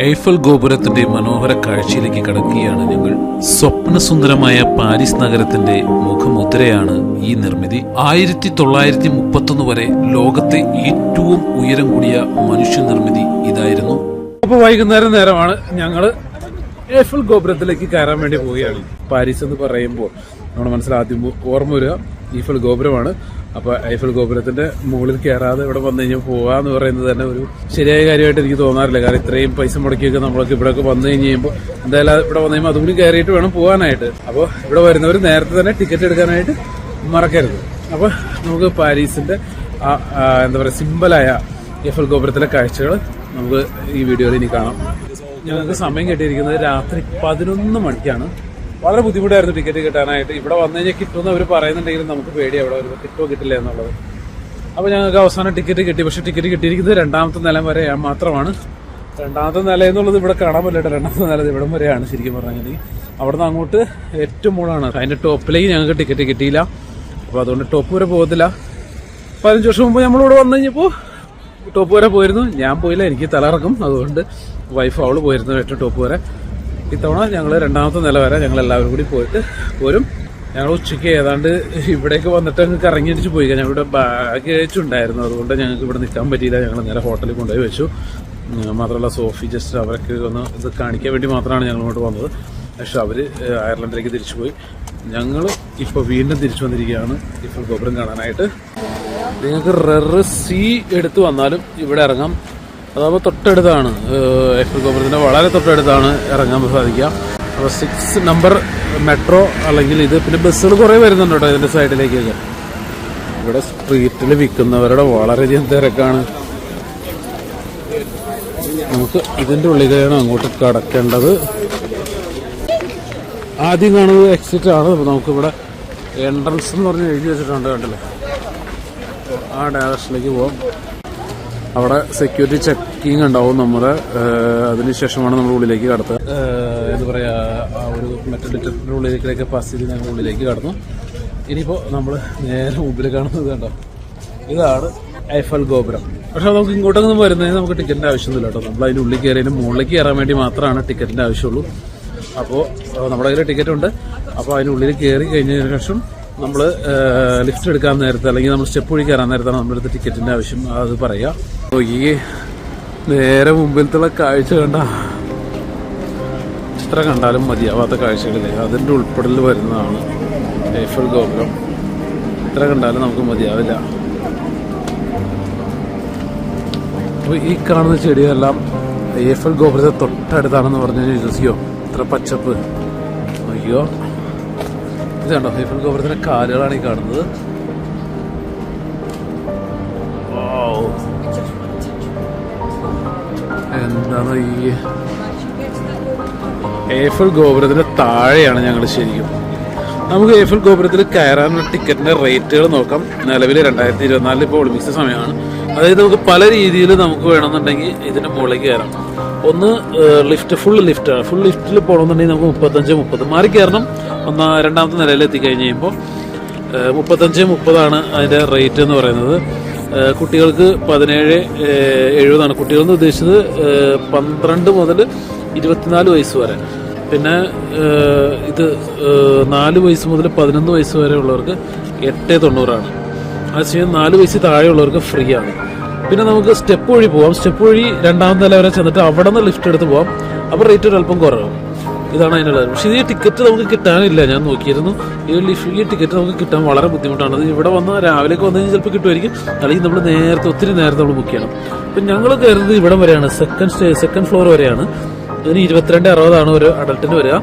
എയ്ഫൽ ഗോപുരത്തിന്റെ മനോഹര കാഴ്ചയിലേക്ക് കടക്കുകയാണ് ഞങ്ങൾ. സ്വപ്നസുന്ദരമായ പാരീസ് നഗരത്തിന്റെ മുഖമുദ്രയാണ് ഈ നിർമ്മിതി. ആയിരത്തി തൊള്ളായിരത്തി മുപ്പത്തൊന്ന് വരെ ലോകത്തെ ഏറ്റവും ഉയരം കൂടിയ മനുഷ്യ നിർമ്മിതി ഇതായിരുന്നു. അപ്പൊ വൈകുന്നേരം നേരമാണ് ഞങ്ങൾ എഫൽ ഗോപുരത്തിലേക്ക് കയറാൻ വേണ്ടി പോവുകയാണ്. പാരീസ് എന്ന് പറയുമ്പോൾ നമ്മുടെ മനസ്സിൽ ആദ്യം ഓർമ്മ വരിക ഈഫൽ ഗോപുരമാണ്. അപ്പൊ ഐഫൽ ഗോപുരത്തിന്റെ മുകളിൽ കയറാതെ ഇവിടെ വന്നു കഴിഞ്ഞാൽ പോവാന്ന് പറയുന്നത് തന്നെ ഒരു ശരിയായ കാര്യമായിട്ട് എനിക്ക് തോന്നാറില്ല. കാരണം ഇത്രയും പൈസ മുടക്കിയൊക്കെ നമ്മളൊക്കെ ഇവിടെയൊക്കെ വന്നു കഴിഞ്ഞ് കഴിയുമ്പോൾ എന്തായാലും ഇവിടെ വന്നു കഴിയുമ്പോൾ അതുകൂടി കയറിയിട്ട് വേണം പോകാനായിട്ട് അപ്പോൾ ഇവിടെ വരുന്നവർ നേരത്തെ തന്നെ ടിക്കറ്റ് എടുക്കാനായിട്ട് മറക്കരുത്. അപ്പോൾ നമുക്ക് പാരീസിന്റെ എന്താ പറയുക സിമ്പിളായ ഐഫൽ ഗോപുരത്തിലെ കാഴ്ചകൾ നമുക്ക് ഈ വീഡിയോയിൽ ഇനി കാണാം. ഞങ്ങൾക്ക് സമയം കിട്ടിയിരിക്കുന്നത് രാത്രി പതിനൊന്ന് മണിക്കാണ്. വളരെ ബുദ്ധിമുട്ടായിരുന്നു ടിക്കറ്റ് കിട്ടാനായിട്ട്. ഇവിടെ വന്നു കഴിഞ്ഞാൽ കിട്ടുമെന്ന് അവർ പറയുന്നുണ്ടെങ്കിലും നമുക്ക് പേടി ഇവിടെ വരുമ്പോൾ കിട്ടുമോ കിട്ടില്ല എന്നുള്ളത്. അപ്പോൾ ഞങ്ങൾക്ക് അവസാനം ടിക്കറ്റ് കിട്ടി. പക്ഷേ ടിക്കറ്റ് കിട്ടിയിരിക്കുന്നത് രണ്ടാമത്തെ നിലം വരെ മാത്രമാണ്. രണ്ടാമത്തെ നില എന്നുള്ളത് ഇവിടെ കാണാൻ പറ്റില്ല രണ്ടാമത്തെ നില ഇവിടം വരെയാണ് ശരിക്കും പറഞ്ഞാൽ. അവിടെ നിന്ന് അങ്ങോട്ട് ഏറ്റവും മുകളാണ് അതിന്റെ ടോപ്പിലേക്ക് ഞങ്ങൾക്ക് ടിക്കറ്റ് കിട്ടിയില്ല. അപ്പോൾ അതുകൊണ്ട് ടോപ്പ് വരെ പോകത്തില്ല. പതിനഞ്ച് വർഷം മുമ്പ് നമ്മളിവിടെ വന്നു കഴിഞ്ഞപ്പോൾ ടോപ്പ് വരെ പോയിരുന്നു. ഞാൻ പോയില്ല. എനിക്ക് തലറക്കും അതുകൊണ്ട് വൈഫ് അവൾ പോയിരുന്നു ഏറ്റവും ടോപ്പ് വരെ. ഇത്തവണ ഞങ്ങൾ രണ്ടാമത്തെ നില വരെ ഞങ്ങൾ എല്ലാവരും കൂടി പോയിട്ട് വരും ഞങ്ങൾ ഉച്ചയ്ക്ക് ഏതാണ്ട് ഇവിടേക്ക് വന്നിട്ട് അങ്ങ് കറങ്ങിയടിച്ച് പോയി. ഞങ്ങളുടെ ബാഗ് അയച്ചുണ്ടായിരുന്നു അതുകൊണ്ട് ഞങ്ങൾക്ക് ഇവിടെ നിൽക്കാൻ പറ്റിയില്ല. ഞങ്ങൾ നേരെ ഹോട്ടലിൽ കൊണ്ടുപോയി വെച്ചു. മാത്രമല്ല സോഫി ജസ്റ്റ് അവർക്ക് ഒന്ന് ഇത് കാണിക്കാൻ വേണ്ടി മാത്രമാണ് ഞങ്ങൾ ഇങ്ങോട്ട് വന്നത്. പക്ഷെ അവർ അയർലൻഡിലേക്ക് തിരിച്ചു പോയി. ഞങ്ങൾ ഇപ്പോൾ വീണ്ടും തിരിച്ചു വന്നിരിക്കുകയാണ്. ഇപ്പോൾ ഗോപുരം കാണാനായിട്ട്. നിങ്ങൾക്ക് റെറ് സി എടുത്ത് വന്നാലും ഇവിടെ ഇറങ്ങാം. അതാകുമ്പോൾ തൊട്ടടുത്താണ് എഫ് ഗോപുരത്തിന്റെ വളരെ തൊട്ടടുത്താണ് ഇറങ്ങാൻ സാധിക്കുക. അപ്പോൾ സിക്സ് നമ്പർ മെട്രോ അല്ലെങ്കിൽ ഇത് പിന്നെ ബസ്സുകൾ കുറേ വരുന്നുണ്ട് കേട്ടോ ഇതിന്റെ സൈഡിലേക്കൊക്കെ ഇവിടെ സ്ട്രീറ്റിൽ വിൽക്കുന്നവരുടെ വളരെയധികം തിരക്കാണ്. നമുക്ക് ഇതിന്റെ ഉള്ളിലാണ് അങ്ങോട്ട് കടക്കേണ്ടത്. ആദ്യം കാണുന്നത് എക്സിറ്റ് ആണ്. അപ്പോൾ നമുക്കിവിടെ എൻട്രൻസ് എന്ന് പറഞ്ഞ് എഴുതി വെച്ചിട്ടുണ്ട് കണ്ടില്ലേ? ആ ഡയറക്ഷനിലേക്ക് പോവാം. അവിടെ സെക്യൂരിറ്റി ചെക്കിങ് ഉണ്ടാവും നമ്മുടെ അതിനുശേഷമാണ് നമ്മൾ ഉള്ളിലേക്ക് കടത്തുക. എന്താ പറയാ ആ ഒരു മെറ്റൽ ഡിറ്റക്ടറിന്റെ ഉള്ളിലേക്കൊക്കെ പാസ് ചെയ്ത് ഞങ്ങൾ ഉള്ളിലേക്ക് കടന്നു. ഇനിയിപ്പോൾ നമ്മൾ നേരെ മുമ്പിൽ കാണുന്നത് കണ്ടോ? ഇതാണ് ഐഫൽ ഗോപുരം. പക്ഷെ നമുക്ക് ഇങ്ങോട്ടൊന്നും വരുന്നതിന് നമുക്ക് ടിക്കറ്റിന്റെ ആവശ്യമൊന്നുമില്ല കേട്ടോ. നമ്മൾ അതിന്റെ ഉള്ളിൽ കയറിയതിന് മുകളിലേക്ക് കയറാൻ വേണ്ടി മാത്രമാണ് ടിക്കറ്റിന്റെ ആവശ്യമുള്ളൂ. അപ്പോൾ നമ്മുടെ കയ്യിൽ ടിക്കറ്റ് ഉണ്ട്. അപ്പോൾ അതിനുള്ളിൽ കയറി കഴിഞ്ഞതിന് ശേഷം നമ്മൾ ലിഫ്റ്റ് എടുക്കാൻ നേരത്തെ അല്ലെങ്കിൽ നമ്മൾ സ്റ്റെപ്പ് വഴി കയറാൻ നേരത്താണ് നമ്മളെടുത്ത് ടിക്കറ്റിന്റെ ആവശ്യം. അത് പറയാം. അപ്പോൾ ഈ നേരെ മുമ്പിലത്തുള്ള കാഴ്ച കണ്ട ചിത്രം കണ്ടാലും മതിയാവാത്ത കാഴ്ചകളില്ലേ? അതിന്റെ ഉൾപ്പെടൽ വരുന്നതാണ് ഏഫൽ ഗോപുരം. എത്ര കണ്ടാലും നമുക്ക് മതിയാവില്ല. അപ്പോൾ ഈ കാണുന്ന ചെടിയെല്ലാം ഏഫൽ ഗോപുരത്തെ തൊട്ടടുത്താണെന്ന് പറഞ്ഞു വിശ്വസിക്കോ? ഇത്ര പച്ചപ്പ്. അയ്യോ കണ്ടോ ഏഫൽ ഗോപുരത്തിന്റെ കാലുകളാണ് ഈ കാണുന്നത്. എന്താണ് ഈ ഏഫൽ ഗോപുരത്തിന്റെ താഴെയാണ് ഞങ്ങൾ ശരിക്കും. നമുക്ക് ഏഫൽ ഗോപുരത്തിൽ കയറാനുള്ള ടിക്കറ്റിന്റെ റേറ്റുകൾ നോക്കാം. നിലവിൽ രണ്ടായിരത്തി ഇരുപത്തിനാലിൽ ഇപ്പോൾ ഒളിമ്പിക്സ് സമയമാണ്. അതായത് നമുക്ക് പല രീതിയിൽ നമുക്ക് വേണമെന്നുണ്ടെങ്കിൽ ഇതിന്റെ മുകളിലേക്ക് കയറാം. ഒന്ന് ലിഫ്റ്റ് ഫുൾ ലിഫ്റ്റാണ് ഫുൾ ലിഫ്റ്റിൽ പോകണമെന്നുണ്ടെങ്കിൽ നമുക്ക് മുപ്പത്തഞ്ച് മുപ്പത്. മാറി കയറണം. ഒന്നാ രണ്ടാമത്തെ നിലയിൽ എത്തിക്കഴിഞ്ഞ് കഴിയുമ്പോൾ മുപ്പത്തഞ്ച് മുപ്പതാണ് അതിന്റെ റേറ്റ് എന്ന് പറയുന്നത്. കുട്ടികൾക്ക് പതിനേഴ് എഴുപതാണ്. കുട്ടികളെന്ന് ഉദ്ദേശിച്ചത് പന്ത്രണ്ട് മുതൽ ഇരുപത്തിനാല് വയസ്സ് വരെ. പിന്നെ ഇത് നാല് വയസ്സ് മുതൽ പതിനൊന്ന് വയസ്സ് വരെ ഉള്ളവർക്ക് എട്ട് തൊണ്ണൂറാണ്. അതേസമയം നാല് വയസ്സ് താഴെയുള്ളവർക്ക് ഫ്രീ ആണ്. പിന്നെ നമുക്ക് സ്റ്റെപ്പ് വഴി പോവാം. സ്റ്റെപ്പ് വഴി രണ്ടാം നില വരെ ചെന്നിട്ട് അവിടെ നിന്ന് ലിഫ്റ്റ് എടുത്ത് പോവാം. അപ്പോൾ റേറ്റ് ഒരു അല്പം കുറവാകും ഇതാണ് അതിനുള്ളത് പക്ഷേ ഈ ടിക്കറ്റ് നമുക്ക് കിട്ടാനില്ല. ഞാൻ നോക്കിയിരുന്നു. ഈ ലിഫ്റ്റ് ഈ ടിക്കറ്റ് നമുക്ക് കിട്ടാൻ വളരെ ബുദ്ധിമുട്ടാണ്. അത് ഇവിടെ വന്ന് രാവിലെ വന്നു കഴിഞ്ഞാൽ ചിലപ്പോൾ കിട്ടുമായിരിക്കും. അല്ലെങ്കിൽ നമ്മൾ നേരത്തെ ഒത്തിരി നേരത്തെ നമ്മൾ ബുക്ക് ചെയ്യണം. അപ്പം ഞങ്ങൾ കയറുന്നത് ഇവിടം വരെയാണ്. സെക്കൻഡ് സ്റ്റേ സെക്കൻഡ് ഫ്ലോർ വരെയാണ്. ഇതിന് ഇരുപത്തിരണ്ട് അറുപതാണ് ഒരു അഡൽട്ടിന് വരിക.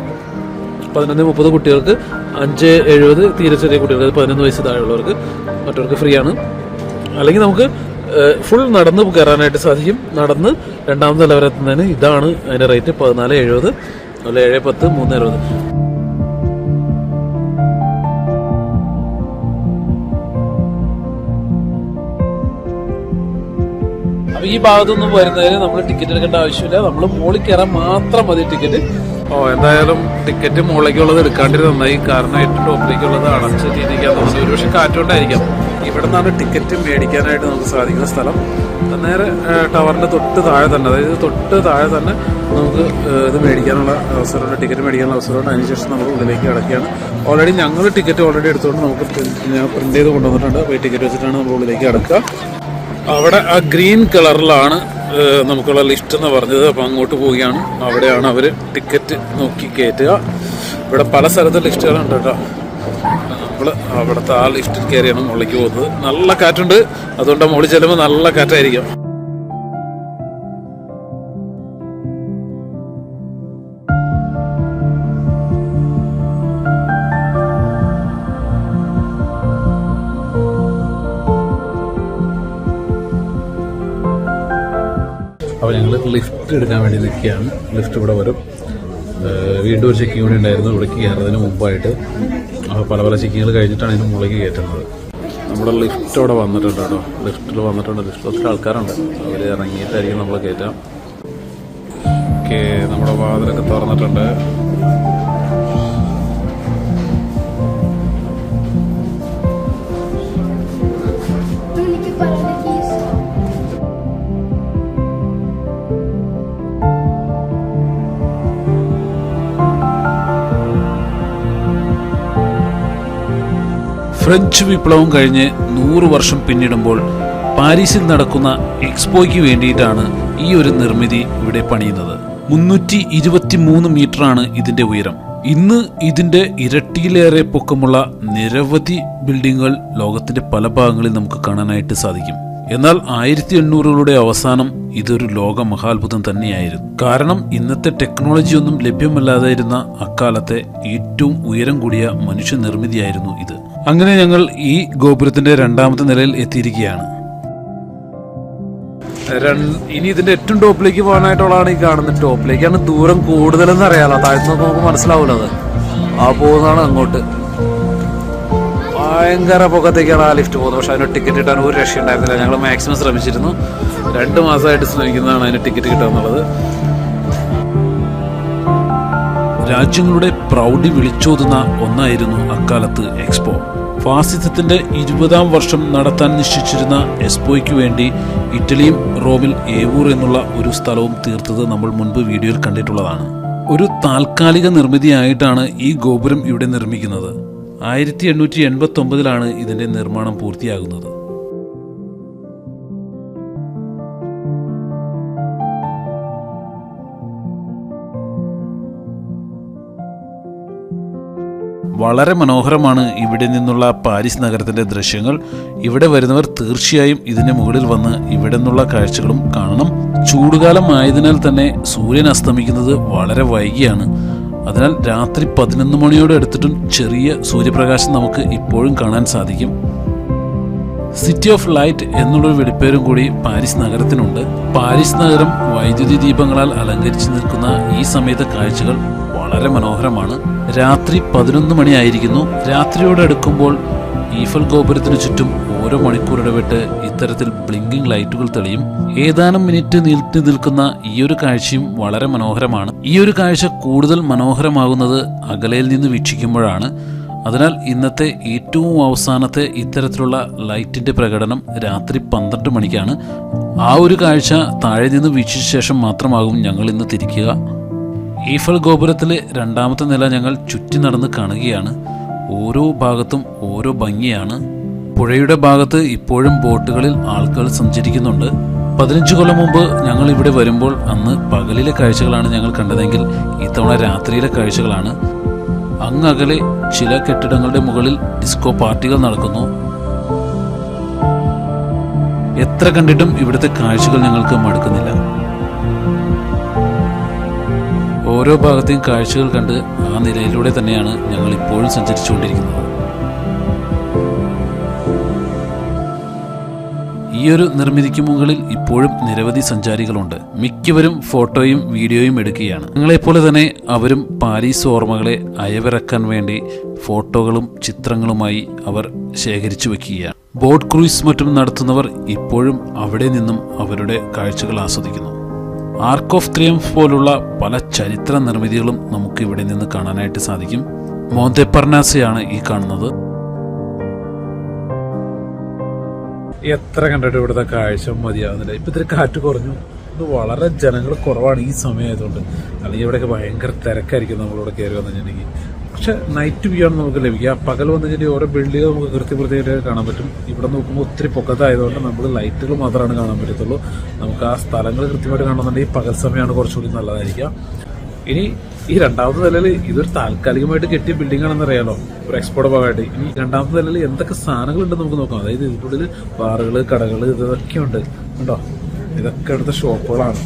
പതിനൊന്ന് മുപ്പത് കുട്ടികൾക്ക്. അഞ്ച് എഴുപത് തീരെ ചെറിയ കുട്ടികൾക്ക്. പതിനൊന്ന് വയസ്സ് താഴെയുള്ളവർക്ക്. മറ്റവർക്ക് ഫ്രീ ആണ്. അല്ലെങ്കിൽ നമുക്ക് ഫുൾ നടന്ന് കയറാനായിട്ട് സാധിക്കും. നടന്ന് രണ്ടാമത്തെ നില വരെ എത്തുന്നതിന് ഇതാണ് അതിന്റെ റേറ്റ് പതിനാല് എഴുപത് അതുപോലെ ഏഴ് പത്ത് മൂന്ന് അറുപത്. അപ്പൊ ഈ ഭാഗത്തുനിന്ന് വരുന്നതിന് നമ്മൾ ടിക്കറ്റ് എടുക്കേണ്ട ആവശ്യമില്ല. നമ്മൾ മുകളിൽ കയറാൻ മാത്രം മതി ടിക്കറ്റ് ഓ എന്തായാലും ടിക്കറ്റ് മുകളിലേക്കുള്ളത് എടുക്കാണ്ടിരുന്നായി കാരണം ഏറ്റവും ടോപ്പിലേക്കുള്ളത് അടച്ച് തോന്നുന്നു ഒരുപക്ഷെ കാറ്റുകൊണ്ടായിരിക്കാം ഇവിടെ നിന്നാണ് ടിക്കറ്റ് മേടിക്കാനായിട്ട് നമുക്ക് സാധിക്കുന്ന സ്ഥലം. നേരെ ടവറിന്റെ തൊട്ട് താഴെ തന്നെ അതായത് തൊട്ട് താഴെ തന്നെ നമുക്ക് ഇത് മേടിക്കാനുള്ള അവസരമുണ്ട്. ടിക്കറ്റ് മേടിക്കാനുള്ള അവസരമുണ്ട്. അതിനുശേഷം നമ്മൾ ഉള്ളിലേക്ക് കിടക്കുകയാണ്. ഓൾറെഡി ഞങ്ങൾ ടിക്കറ്റ് ഓൾറെഡി എടുത്തുകൊണ്ട് നമുക്ക് ഞാൻ പ്രിന്റ് ചെയ്ത് കൊണ്ടുവന്നിട്ടുണ്ട്. അപ്പോൾ ടിക്കറ്റ് വെച്ചിട്ടാണ് നമ്മൾ ഉള്ളിലേക്ക് കിടക്കുക. അവിടെ ആ ഗ്രീൻ കളറിലാണ് നമുക്കുള്ള ലിസ്റ്റ് എന്ന് പറഞ്ഞത്. അപ്പോൾ അങ്ങോട്ട് പോവുകയാണ്. അവിടെയാണ് അവർ ടിക്കറ്റ് നോക്കി കയറ്റുക. ഇവിടെ പല സ്ഥലത്ത് ലിസ്റ്റുകളുണ്ട് കേട്ടോ. നമ്മൾ അവിടുത്തെ ആ ലിഫ്റ്റിൽ കയറിയാണ് മുകളിലേക്ക് പോകുന്നത്. നല്ല കാറ്റുണ്ട്. അതുകൊണ്ട് മുകളിൽ ചെല്ലുമ്പോൾ നല്ല കാറ്റായിരിക്കും. അപ്പോൾ ഞങ്ങൾ ലിഫ്റ്റ് എടുക്കാൻ വേണ്ടി നിൽക്കുകയാണ്. ലിഫ്റ്റ് ഇവിടെ വരും. വീണ്ടും ഒരു ചെക്കിങ് കൂടി ഉണ്ടായിരുന്നു. ഇവിടേക്ക് കയറുന്നതിന് മുമ്പായിട്ട്. പല പല ചെക്കിങ്ങുകൾ കഴിഞ്ഞിട്ടാണ് ഇതിന് മുകളിലേക്ക് കയറ്റുന്നത്. നമ്മുടെ ലിഫ്റ്റ് അവിടെ വന്നിട്ടുണ്ട് കേട്ടോ. ലിഫ്റ്റിൽ വന്നിട്ടുണ്ട്. ലിഫ്റ്റിൽ ഒത്തിരി ആൾക്കാരുണ്ട്. അവർ ഇറങ്ങിയിട്ടായിരിക്കും നമ്മൾ കയറ്റാം. ഓക്കെ നമ്മുടെ വാതിലൊക്കെ തുറന്നിട്ടുണ്ട്. ഫ്രഞ്ച് വിപ്ലവം കഴിഞ്ഞ് നൂറ് വർഷം പിന്നിടുമ്പോൾ പാരീസിൽ നടക്കുന്ന എക്സ്പോയ്ക്ക് വേണ്ടിയിട്ടാണ് ഈ ഒരു നിർമ്മിതി ഇവിടെ പണിയുന്നത്. മുന്നൂറ്റി ഇരുപത്തിമൂന്ന് മീറ്ററാണ് ഇതിന്റെ ഉയരം. ഇന്ന് ഇതിന്റെ ഇരട്ടിയിലേറെ പൊക്കമുള്ള നിരവധി ബിൽഡിങ്ങുകൾ ലോകത്തിന്റെ പല ഭാഗങ്ങളിൽ നമുക്ക് കാണാനായിട്ട് സാധിക്കും. എന്നാൽ ആയിരത്തി എണ്ണൂറുകളുടെ അവസാനം ഇതൊരു ലോക മഹാത്ഭുതം തന്നെയായിരുന്നു. കാരണം ഇന്നത്തെ ടെക്നോളജി ഒന്നും ലഭ്യമല്ലാതായിരുന്ന അക്കാലത്തെ ഏറ്റവും ഉയരം കൂടിയ മനുഷ്യനിർമ്മിതിയായിരുന്നു ഇത്. അങ്ങനെ ഞങ്ങൾ ഈ ഗോപുരത്തിന്റെ രണ്ടാമത്തെ നിലയിൽ എത്തിയിരിക്കുകയാണ്. ഇനി ഇതിന്റെ ഏറ്റവും ടോപ്പിലേക്ക് പോകാനായിട്ടുള്ളതാണ് ഈ കാണുന്നത്. ടോപ്പിലേക്കാണ് ദൂരം കൂടുതലെന്ന് അറിയാലോ. താഴ്ത്തു നമുക്ക് മനസ്സിലാവൂലോ അത്. ആ പോകുന്നതാണ് അങ്ങോട്ട്. ഭയങ്കര പൊക്കത്തേക്കാണ് ആ ലിഫ്റ്റ് പോകുന്നത്. പക്ഷെ അതിന് ടിക്കറ്റ് കിട്ടാൻ ഒരു രക്ഷ ഉണ്ടായിരുന്നില്ല ഞങ്ങൾ മാക്സിമം ശ്രമിച്ചിരുന്നു. രണ്ട് മാസമായിട്ട് ശ്രമിക്കുന്നതാണ് അതിന് ടിക്കറ്റ് കിട്ടുക എന്നുള്ളത്. രാജ്യങ്ങളുടെ പ്രൗഢി വിളിച്ചോതുന്ന ഒന്നായിരുന്നു അക്കാലത്ത് എക്സ്പോ. ഫാസിസത്തിന്റെ ഇരുപതാം വർഷം നടത്താൻ നിശ്ചയിച്ചിരുന്ന എക്സ്പോയ്ക്ക് വേണ്ടി ഇറ്റലിയും റോമിൽ ഏവൂർ എന്നുള്ള ഒരു സ്ഥലവും തീർത്തത് നമ്മൾ മുൻപ് വീഡിയോയിൽ കണ്ടിട്ടുള്ളതാണ്. ഒരു താൽക്കാലിക നിർമ്മിതിയായിട്ടാണ് ഈ ഗോപുരം ഇവിടെ നിർമ്മിക്കുന്നത്. ആയിരത്തി എണ്ണൂറ്റി എൺപത്തി ഒമ്പതിലാണ് ഇതിന്റെ നിർമ്മാണം പൂർത്തിയാകുന്നത്. വളരെ മനോഹരമാണ് ഇവിടെ നിന്നുള്ള പാരീസ് നഗരത്തിന്റെ ദൃശ്യങ്ങൾ. ഇവിടെ വരുന്നവർ തീർച്ചയായും ഇതിന്റെ മുകളിൽ വന്ന് ഇവിടെ നിന്നുള്ള കാഴ്ചകളും കാണണം. ചൂടുകാലം ആയതിനാൽ തന്നെ സൂര്യൻ അസ്തമിക്കുന്നത് വളരെ വൈകിയാണ്. അതിനാൽ രാത്രി പതിനൊന്ന് മണിയോട് എടുത്തിട്ടും ചെറിയ സൂര്യപ്രകാശം നമുക്ക് ഇപ്പോഴും കാണാൻ സാധിക്കും. സിറ്റി ഓഫ് ലൈറ്റ് എന്നുള്ളൊരു വെളിപ്പേരും കൂടി പാരീസ് നഗരത്തിനുണ്ട്. പാരീസ് നഗരം വൈദ്യുതി ദീപങ്ങളാൽ അലങ്കരിച്ചു നിൽക്കുന്ന ഈ സമയത്തെ കാഴ്ചകൾ വളരെ മനോഹരമാണ്. രാത്രി പതിനൊന്ന് മണിയായിരിക്കുന്നു. രാത്രിയോടെ അടുക്കുമ്പോൾ ഈഫൽ ഗോപുരത്തിനു ചുറ്റും ഓരോ മണിക്കൂർ ഇടവിട്ട് ഇത്തരത്തിൽ ബ്ലിങ്കിംഗ് ലൈറ്റുകൾ തെളിയും. ഏതാനും മിനിറ്റ് നീട്ടി നിൽക്കുന്ന ഈ ഒരു കാഴ്ചയും വളരെ മനോഹരമാണ്. ഈ ഒരു കാഴ്ച കൂടുതൽ മനോഹരമാകുന്നത് അകലയിൽ നിന്ന് വീക്ഷിക്കുമ്പോഴാണ്. അതിനാൽ ഇന്നത്തെ ഏറ്റവും അവസാനത്തെ ഇത്തരത്തിലുള്ള ലൈറ്റിന്റെ പ്രകടനം രാത്രി പന്ത്രണ്ട് മണിക്കാണ്. ആ ഒരു കാഴ്ച താഴെ നിന്ന് വീക്ഷിച്ച ശേഷം മാത്രമാകും ഞങ്ങൾ ഇന്ന് തിരിക്കുക. ഈഫൽ ഗോപുരത്തിലെ രണ്ടാമത്തെ നില ഞങ്ങൾ ചുറ്റി നടന്ന് കാണുകയാണ്. ഓരോ ഭാഗത്തും ഓരോ ഭംഗിയാണ്. പുഴയുടെ ഭാഗത്ത് ഇപ്പോഴും ബോട്ടുകളിൽ ആൾക്കാർ സഞ്ചരിക്കുന്നുണ്ട്. പതിനഞ്ച് കൊല്ലം മുമ്പ് ഞങ്ങൾ ഇവിടെ വരുമ്പോൾ അന്ന് പകലിലെ കാഴ്ചകളാണ് ഞങ്ങൾ കണ്ടതെങ്കിൽ ഇത്തവണ രാത്രിയിലെ കാഴ്ചകളാണ്. അങ്ങകലെ ചില കെട്ടിടങ്ങളുടെ മുകളിൽ ഡിസ്കോ പാർട്ടികൾ നടക്കുന്നു. എത്ര കണ്ടിട്ടും ഇവിടുത്തെ കാഴ്ചകൾ ഞങ്ങൾക്ക് മടുക്കുന്നില്ല. ഓരോ ഭാഗത്തെയും കാഴ്ചകൾ കണ്ട് ആ നിലയിലൂടെ തന്നെയാണ് ഞങ്ങൾ ഇപ്പോഴും സഞ്ചരിച്ചുകൊണ്ടിരിക്കുന്നത്. ഈ ഒരു നിർമ്മിതിക്ക് മുകളിൽ ഇപ്പോഴും നിരവധി സഞ്ചാരികളുണ്ട്. മിക്കവരും ഫോട്ടോയും വീഡിയോയും എടുക്കുകയാണ്. ഞങ്ങളെപ്പോലെ തന്നെ അവരും പാരീസ് ഓർമ്മകളെ അയവിറക്കാൻ വേണ്ടി ഫോട്ടോകളും ചിത്രങ്ങളുമായി അവർ ശേഖരിച്ചു വെക്കുകയാണ്. ബോട്ട് ക്രൂയിസ് മറ്റും നടത്തുന്നവർ ഇപ്പോഴും അവിടെ നിന്നും അവരുടെ കാഴ്ചകൾ ആസ്വദിക്കുന്നു. ആർക്ക് ഓഫ് ത്രിയംഫ് പോലുള്ള പല ചരിത്ര നിർമ്മിതികളും നമുക്ക് ഇവിടെ നിന്ന് കാണാനായിട്ട് സാധിക്കും. മോന്തെപ്പർനാസയാണ് ഈ കാണുന്നത്. എത്ര കണ്ടിട്ട് ഇവിടുത്തെ കാഴ്ച മതിയാവുന്നില്ല. ഇപ്പൊ ഇത്തിരി കാറ്റ് കുറഞ്ഞു. ഇത് വളരെ ജനങ്ങൾ കുറവാണ് ഈ സമയമായതുകൊണ്ട്. അല്ലെങ്കിൽ ഇവിടെയൊക്കെ ഭയങ്കര തിരക്കായിരിക്കും നമ്മളിവിടെ കയറി വന്നു കഴിഞ്ഞിട്ടുണ്ടെങ്കിൽ. പക്ഷെ നൈറ്റ് വ്യൂ ആണ് നമുക്ക് ലഭിക്കുക. പകൽ വന്നു കഴിഞ്ഞാൽ ഓരോ ബിൽഡിംഗ് നമുക്ക് കൃത്യപ്രതിയായിട്ട് കാണാൻ പറ്റും. ഇവിടെ നോക്കുമ്പോൾ ഒത്തിരി പൊക്കത്തായതുകൊണ്ട് നമ്മൾ ലൈറ്റുകൾ മാത്രമാണ് കാണാൻ പറ്റത്തുള്ളൂ. നമുക്ക് ആ സ്ഥലങ്ങൾ കൃത്യമായിട്ട് കാണുന്നുണ്ടെങ്കിൽ പകൽ സമയമാണ് കുറച്ചുകൂടി നല്ലതായിരിക്കുക. ഇനി ഈ രണ്ടാമത്തെ നിലയിൽ ഇതൊരു താൽക്കാലികമായിട്ട് കെട്ടിയ ബിൽഡിംഗ് ആണെന്ന് അറിയാലോ. ഒരു എക്സ്പോർട്ട് ഭാഗമായിട്ട്. ഇനി രണ്ടാമത്തെ നിലയിൽ എന്തൊക്കെ സാധനങ്ങൾ ഉണ്ടെന്ന് നമുക്ക് നോക്കാം. അതായത് ഇതിനുള്ളിൽ ബാറുകൾ കടകൾ ഇതൊക്കെ ഉണ്ട്. കണ്ടോ? ഇതൊക്കെ അടുത്ത ഷോപ്പുകളാണ്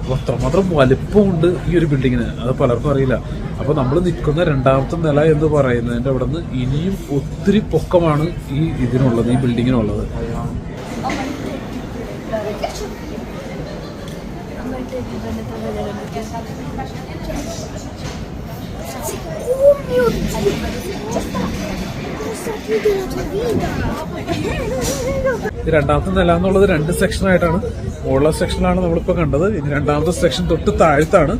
അപ്പൊ അത്രമാത്രം വലിപ്പമുണ്ട് ഈ ഒരു ബിൽഡിങ്ങിന് അത് പലർക്കും അറിയില്ല. അപ്പൊ നമ്മൾ നിൽക്കുന്ന രണ്ടാമത്തെ നില എന്ന് പറയുന്നതിന്റെ അവിടെ നിന്ന് ഇനിയും ഒത്തിരി പൊക്കമാണ് ഈ ഇതിനുള്ളത് ഈ ബിൽഡിങ്ങിനുള്ളത്. രണ്ടാമത്തെ നില എന്നുള്ളത് രണ്ട് സെക്ഷനായിട്ടാണ് മുകളിലെ സെക്ഷനാണ് നമ്മളിപ്പോ കണ്ടത്. ഇനി രണ്ടാമത്തെ സെക്ഷൻ തൊട്ട് താഴത്താണ്.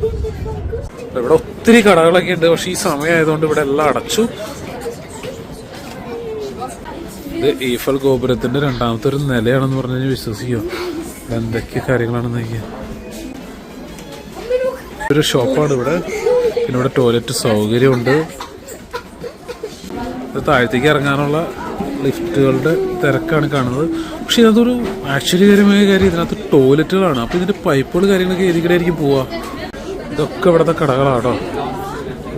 ഇവിടെ ഒത്തിരി കടകളൊക്കെ ഉണ്ട്. പക്ഷെ ഈ സമയമായതുകൊണ്ട് ഇവിടെ എല്ലാം അടച്ചു. ഇത് ഈഫൽ ഗോപുരത്തിന്റെ രണ്ടാമത്തെ ഒരു നിലയാണെന്ന് പറഞ്ഞു വിശ്വസിക്കോ? എന്തൊക്കെ കാര്യങ്ങളാണെന്ന് നോക്കിയാ. ഒരു ഷോപ്പാണ് ഇവിടെ. പിന്നെ ഇവിടെ ടോയ്ലറ്റ് സൗകര്യമുണ്ട്. ഇത് താഴത്തേക്ക് ഇറങ്ങാനുള്ള ലിഫ്റ്റുകളുടെ തിരക്കാണ് കാണുന്നത്. പക്ഷെ ഇതൊരു ആശ്ചര്യകരമായ കാര്യം. ഇതിനകത്ത് ടോയ്ലറ്റുകളാണ്. അപ്പൊ ഇതിന്റെ പൈപ്പുകൾ കാര്യങ്ങളൊക്കെ ഏതിക്കടെ ആയിരിക്കും പോവാ? ഇതൊക്കെ ഇവിടുത്തെ കടകളാട്ടോ.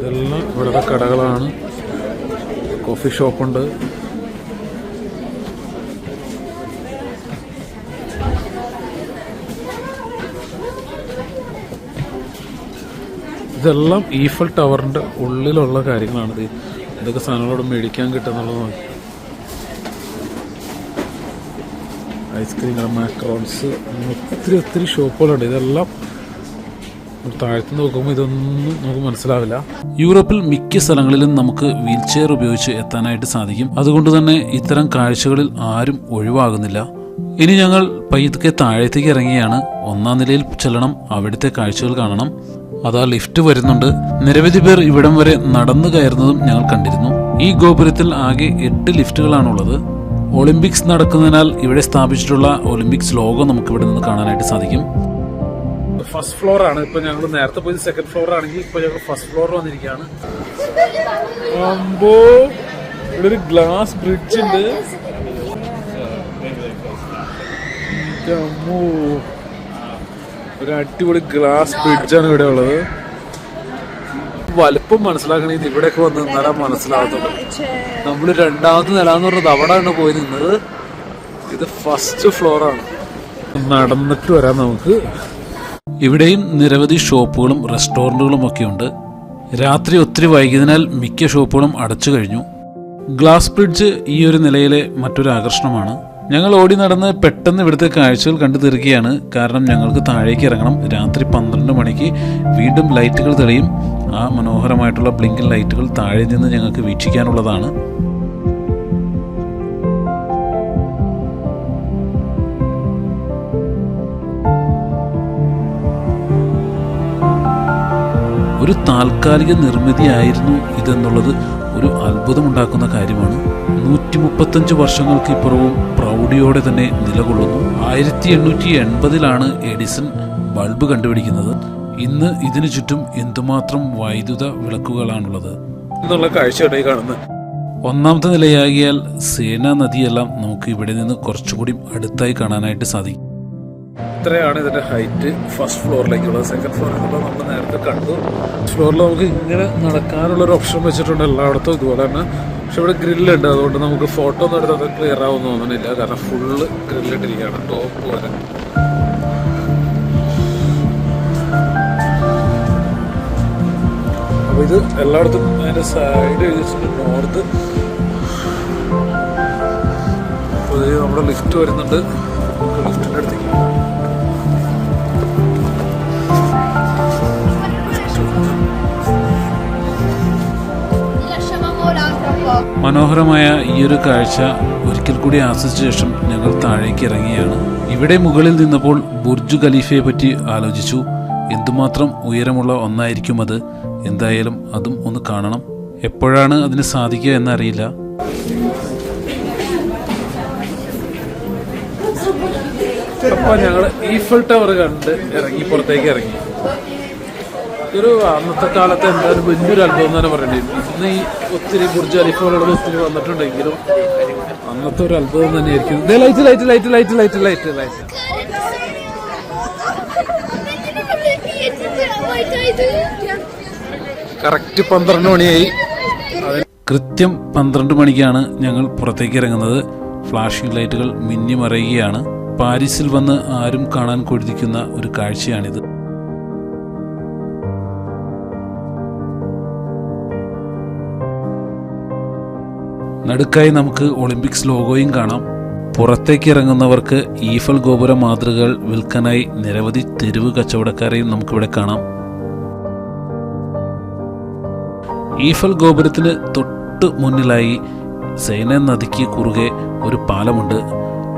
ഇതെല്ലാം ഇവിടുത്തെ കടകളാണ്. കോഫി ഷോപ്പുണ്ട്. ഇതെല്ലാം ഈഫൽ ടവറിന്റെ ഉള്ളിലുള്ള കാര്യങ്ങളാണിത് ഇതൊക്കെ സാധനങ്ങളോട് മേടിക്കാൻ കിട്ടുന്നുള്ളത് നോക്കി. ഐസ്ക്രീം മാക്രോൺസ് ഒത്തിരി ഒത്തിരി ഷോപ്പുകളുണ്ട്. ഇതെല്ലാം താഴത്ത് നോക്കുമ്പോൾ ഇതൊന്നും നമുക്ക് മനസ്സിലാവില്ല. യൂറോപ്പിൽ മിക്ക സ്ഥലങ്ങളിലും നമുക്ക് വീൽ ചെയർ ഉപയോഗിച്ച് എത്താനായിട്ട് സാധിക്കും. അതുകൊണ്ട് തന്നെ ഇത്തരം കാഴ്ചകളിൽ ആരും ഒഴിവാകുന്നില്ല. ഇനി ഞങ്ങൾ പയ്യത്തൊക്കെ താഴത്തേക്ക് ഇറങ്ങിയാണ്. ഒന്നാം നിലയിൽ ചെല്ലണം അവിടുത്തെ കാഴ്ചകൾ കാണണം. അതാ ലിഫ്റ്റ് വരുന്നുണ്ട്. നിരവധി പേർ ഇവിടം വരെ നടന്നു കയറുന്നതും ഞങ്ങൾ കണ്ടിരുന്നു. ഈ ഗോപുരത്തിൽ ആകെ എട്ട് ലിഫ്റ്റുകളാണുള്ളത്. ഒളിമ്പിക്സ് നടക്കുന്നതിനാൽ ഇവിടെ സ്ഥാപിച്ചിട്ടുള്ള ഒളിമ്പിക്സ് ലോഗോ നമുക്ക് ഇവിടെ നിന്ന് കാണാനായിട്ട് സാധിക്കും. ഫസ്റ്റ് ഫ്ലോർ ആണ്. ഇപ്പൊ ഞങ്ങൾ നേരത്തെ പോയത് സെക്കൻഡ് ഫ്ലോർ ആണെങ്കിൽ ഇപ്പൊ ഞങ്ങൾ ഫസ്റ്റ് ഫ്ലോർ വന്നിരിക്കുകയാണ്. അമ്പോ ഇവിടെ ഒരു ഗ്ലാസ് ബ്രിഡ്ജ് ഉണ്ട്. ഒരു അടിപൊളി ഗ്ലാസ് ബ്രിഡ്ജാണ് ഇവിടെ ഉള്ളത്. വലുപ്പം മനസ്സിലാക്കണമെങ്കിൽ ഇവിടെയൊക്കെ വന്ന് നിന്നാലാ മനസ്സിലാകത്തുള്ളൂ നമ്മൾ രണ്ടാമത്തെ നില എന്ന് പറഞ്ഞത് അവിടെയാണ് പോയി നിന്നത്. ഇത് ഫസ്റ്റ് ഫ്ലോറാണ് നടന്നിട്ട് വരാം നമുക്ക്. ഇവിടെയും നിരവധി ഷോപ്പുകളും റെസ്റ്റോറന്റുകളും ഒക്കെ ഉണ്ട് രാത്രി ഒത്തിരി വൈകിയതിനാൽ മിക്ക ഷോപ്പുകളും അടച്ചു കഴിഞ്ഞു. ഗ്ലാസ് ബ്രിഡ്ജ് ഈ ഒരു നിലയിലെ മറ്റൊരു ആകർഷണമാണ്. ഞങ്ങൾ ഓടി നടന്ന് പെട്ടെന്ന് ഇവിടുത്തെ കാഴ്ചകൾ കണ്ടു തീർക്കുകയാണ്. കാരണം ഞങ്ങൾക്ക് താഴേക്ക് ഇറങ്ങണം. രാത്രി പന്ത്രണ്ട് മണിക്ക് വീണ്ടും ലൈറ്റുകൾ തെളിയും. ആ മനോഹരമായിട്ടുള്ള ബ്ലിങ്കിങ് ലൈറ്റുകൾ താഴെ നിന്ന് ഞങ്ങൾക്ക് വീക്ഷിക്കാനുള്ളതാണ്. ഒരു താൽക്കാലിക നിർമ്മിതിയായിരുന്നു ഇതെന്നുള്ളത് ഒരു അത്ഭുതമുണ്ടാക്കുന്ന കാര്യമാണ്. നൂറ്റി മുപ്പത്തഞ്ച് വർഷങ്ങൾക്ക് ഇപ്പുറവും പ്രൗഢിയോടെ തന്നെ നിലകൊള്ളുന്നു. ആയിരത്തി എണ്ണൂറ്റി എൺപതിലാണ് എഡിസൺ ബൾബ് കണ്ടുപിടിക്കുന്നത്. ഇന്ന് ഇതിനു ചുറ്റും എന്തുമാത്രം വൈദ്യുത വിളക്കുകളാണുള്ളത്? എന്നുള്ള കാഴ്ചയാണ് ഈ കാണുന്നത്. ഒന്നാമത്തെ നിലയാകിയാൽ സേനാ നദിയെല്ലാം നമുക്ക് ഇവിടെ നിന്ന് കുറച്ചുകൂടി അടുത്തായി കാണാനായിട്ട് സാധിക്കും. ഇത്രയാണ് ഇതിന്റെ ഹൈറ്റ് ഫസ്റ്റ് ഫ്ലോറിലേക്കുള്ളത്. സെക്കൻഡ് ഫ്ലോർ എന്നുള്ളത് നമ്മൾ നേരത്തെ കണ്ടു. ഫ്ലോറിൽ നമുക്ക് ഇങ്ങനെ നടക്കാനുള്ളൊരു ഓപ്ഷൻ വെച്ചിട്ടുണ്ട് എല്ലായിടത്തും ഇതുപോലെ തന്നെ. പക്ഷെ ഇവിടെ ഗ്രില്ലുണ്ട് അതുകൊണ്ട് നമുക്ക് ഫോട്ടോ ഒന്നും എടുത്താൽ ക്ലിയർ ആവുമെന്ന് തോന്നുന്നില്ല. കാരണം ഫുള്ള് ഗ്രില്ലിട്ടിരിക്കുകയാണ് ടോപ്പ് വരെ അപ്പോൾ ഇത് എല്ലായിടത്തും അതിന്റെ സൈഡ് എഴുതിച്ചിട്ടുണ്ട് നോർത്ത് അപ്പോൾ നമ്മുടെ ലിഫ്റ്റ് വരുന്നുണ്ട്. ലിഫ്റ്റിന്റെ അടുത്തേക്ക് മനോഹരമായ ഈ ഒരു കാഴ്ച ഒരിക്കൽ കൂടി ആസ്വദിച്ച ശേഷം ഞങ്ങൾ താഴേക്ക് ഇറങ്ങിയാണ്. ഇവിടെ മുകളിൽ നിന്നപ്പോൾ ബുർജു ഖലീഫയെ പറ്റി ആലോചിച്ചു. എന്തുമാത്രം ഉയരമുള്ള ഒന്നായിരിക്കും അത്? എന്തായാലും അതും ഒന്ന് കാണണം. എപ്പോഴാണ് അതിന് സാധിക്കുക എന്നറിയില്ല. അപ്പൊ ഞങ്ങൾ ഈഫൽ ടവർ കണ്ട് ഇറങ്ങി പുറത്തേക്ക് ഇറങ്ങി. ഒരു അന്നത്തെ കാലത്ത് എന്തായാലും വലിയൊരു അത്ഭുതം എന്ന് തന്നെ പറയേണ്ടി ഇന്ന് ഈ ഒത്തിരി ബുർജ് അലിഫോളുകൾ ഒത്തിരി വന്നിട്ടുണ്ടെങ്കിലും അന്നത്തെ ഒരു അത്ഭുതം തന്നെയായിരിക്കും light light light light light light light correct പന്ത്രണ്ട് മണിയായി. കൃത്യം പന്ത്രണ്ട് മണിക്കാണ് ഞങ്ങൾ പുറത്തേക്ക് ഇറങ്ങുന്നത്. ഫ്ലാഷിംഗ് ലൈറ്റുകൾ മിന്നി മറയുകയാണ് പാരീസിൽ വന്ന് ആരും കാണാൻ കൊഴുതിക്കുന്ന ഒരു കാഴ്ചയാണിത്. നടുക്കായി നമുക്ക് ഒളിമ്പിക്സ് ലോഗോയും കാണാം. പുറത്തേക്ക് ഇറങ്ങുന്നവർക്ക് ഈഫൽ ഗോപുര മാതൃകകൾ വിൽക്കാനായി നിരവധി തെരുവ് കച്ചവടക്കാരെയും നമുക്കിവിടെ കാണാം. ഈഫൽ ഗോപുരത്തിന് തൊട്ട് മുന്നിലായി സൈന നദിക്ക് കുറുകെ ഒരു പാലമുണ്ട്.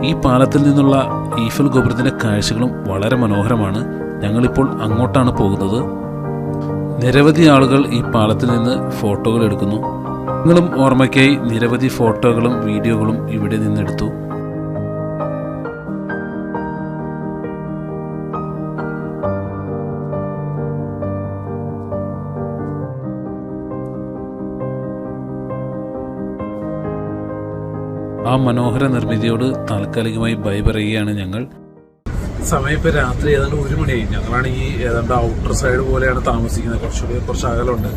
ഈ പാലത്തിൽ നിന്നുള്ള ഈഫൽ ഗോപുരത്തിന്റെ കാഴ്ചകളും വളരെ മനോഹരമാണ്. ഞങ്ങളിപ്പോൾ അങ്ങോട്ടാണ് പോകുന്നത്. നിരവധി ആളുകൾ ഈ പാലത്തിൽ നിന്ന് ഫോട്ടോകൾ എടുക്കുന്നു. നിങ്ങളും ഓർമ്മയ്ക്കായി നിരവധി ഫോട്ടോകളും വീഡിയോകളും ഇവിടെ നിന്നെടുത്തു. ആ മനോഹര നിർമ്മിതിയോട് താൽക്കാലികമായി ബൈ പറയുകയാണ് ഞങ്ങൾ. സമയം ഇപ്പോൾ രാത്രി ഏതാണ്ട് ഒരു മണിയായി. ഞങ്ങളാണ് ഈ ഏതാണ്ട് ഔട്ടർ സൈഡ് പോലെയാണ് താമസിക്കുന്നത്. കുറച്ചുകൂടി കുറച്ച് അകലുണ്ട്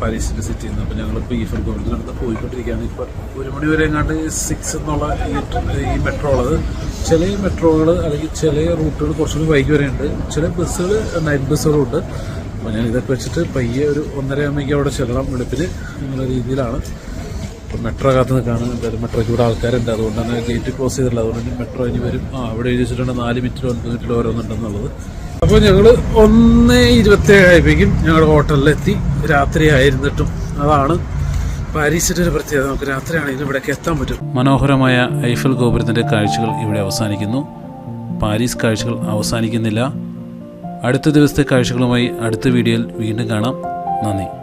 പാരീസിന്റെ സിറ്റിയിൽ നിന്ന് അപ്പൊ ഞങ്ങളിപ്പോൾ ഈഫൽ ഗോപുരത്തിനടുത്ത് പോയിക്കൊണ്ടിരിക്കുകയാണ്. ഇപ്പോൾ ഒരു മണി വരെ എങ്ങാണ്ട് സിക്സ് എന്നുള്ള ഈ ട്ര- ഈ മെട്രോ ഉള്ളത്. ചില മെട്രോകൾ അല്ലെങ്കിൽ ചില റൂട്ടുകൾ കുറച്ചുകൂടി വൈകി വരെയുണ്ട്. ചില ബസ്സുകൾ നൈറ്റ് ബസ്സുകളും ഉണ്ട്. അപ്പൊ ഞാൻ ഇതൊക്കെ വെച്ചിട്ട് പയ്യെ ഒരു ഒന്നര ആകുമ്പോഴേക്കും അവിടെ ചെല്ലണം. വെളുപ്പിൽ എന്നുള്ള രീതിയിലാണ്. മെട്രോ കാത്ത് നിൽക്കുകയാണ് എന്തായാലും മെട്രോയ്ക്ക് ഇവിടെ ആൾക്കാരുണ്ട്. അതുകൊണ്ടാണ് ഗേറ്റ് ക്ലോസ് ചെയ്തിട്ടില്ല അതുകൊണ്ട് മെട്രോ ഇനി വരും. ആ അവിടെ എഴുതിച്ചിട്ടുണ്ട് നാല് മിനിറ്റിലോ ഒൻപത് മിനിറ്റിലോ ഓരോന്നുണ്ടെന്നുള്ളത്. അപ്പോൾ ഞങ്ങൾ ഒന്ന് ഇരുപത്തേഴ് ആയപ്പോഴേക്കും ഞങ്ങളുടെ ഹോട്ടലിലെത്തി. രാത്രി ആയിരുന്നിട്ടും അതാണ് പാരീസിന്റെ ഒരു പ്രത്യേകത. നമുക്ക് രാത്രിയാണെങ്കിലും ഇവിടേക്ക് എത്താൻ പറ്റും. മനോഹരമായ ഐഫൽ ഗോപുരത്തിന്റെ കാഴ്ചകൾ ഇവിടെ അവസാനിക്കുന്നു. പാരീസ് കാഴ്ചകൾ അവസാനിക്കുന്നില്ല. അടുത്ത ദിവസത്തെ കാഴ്ചകളുമായി അടുത്ത വീഡിയോയിൽ വീണ്ടും കാണാം. നന്ദി.